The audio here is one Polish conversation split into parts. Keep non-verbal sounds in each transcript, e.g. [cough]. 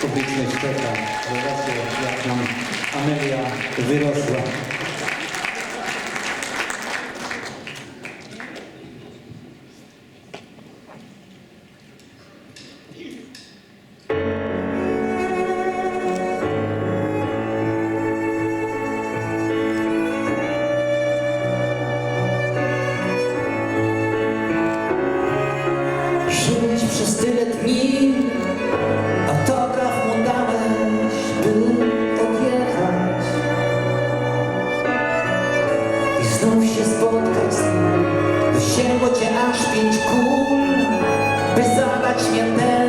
publiczność czeka. Zobaczcie, jak nam Amelia wyrosła. Się spotkać z nim. Cię aż pięć kul, by zadać śmiertelny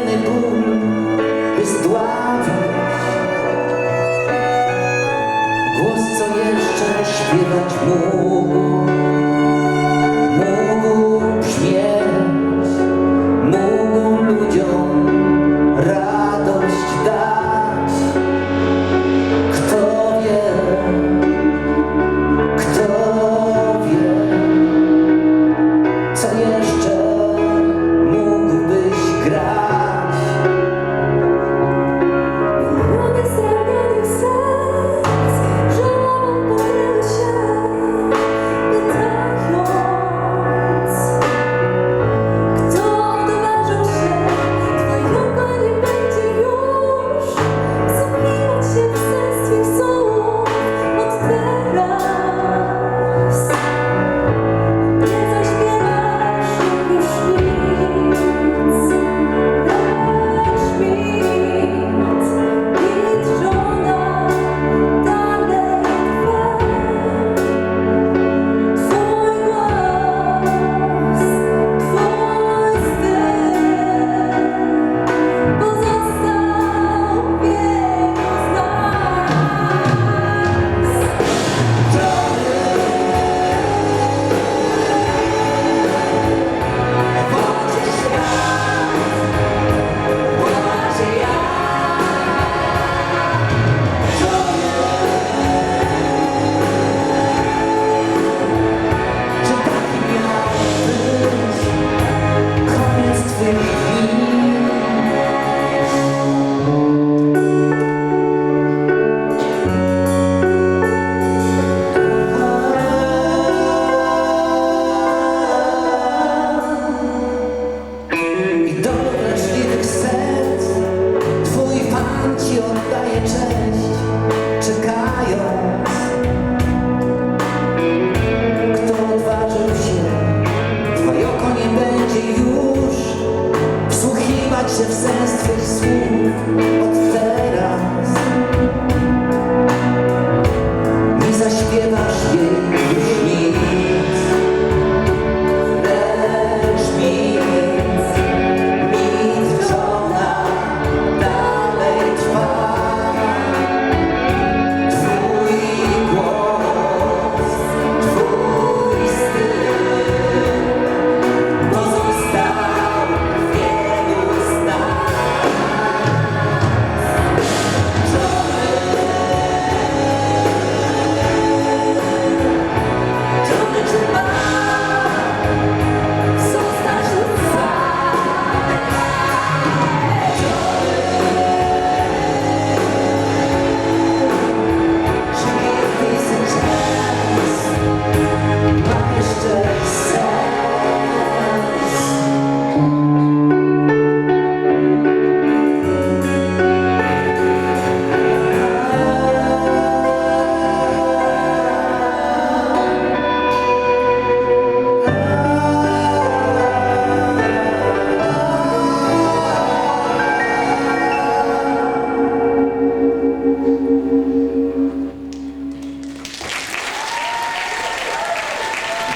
się w sens Twych słów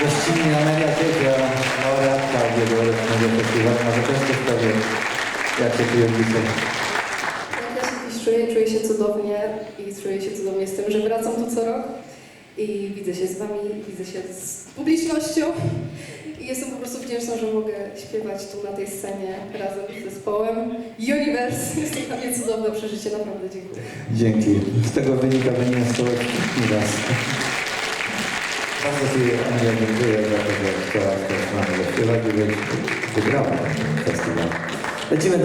Gościnnie Amelia Ciezia, laureatka ubiegłorocznego festiwalu Mazowieckie sprawie. Jak się czujesz dzisiaj? Ja się dziś czuję, czuję się cudownie i czuję się cudownie z tym, że wracam tu co rok i widzę się z Wami, widzę się z publicznością i jestem po prostu wdzięczna, że mogę śpiewać tu na tej scenie razem z zespołem Universe. [laughs] Jest to dla mnie cudowne przeżycie, naprawdę dziękuję. Dzięki. Z tego wynika, że nie Ci Ania dziękuję za to, że chciałaś też z nami zaśpiewać i wygrała ten festiwal. Lecimy dalej.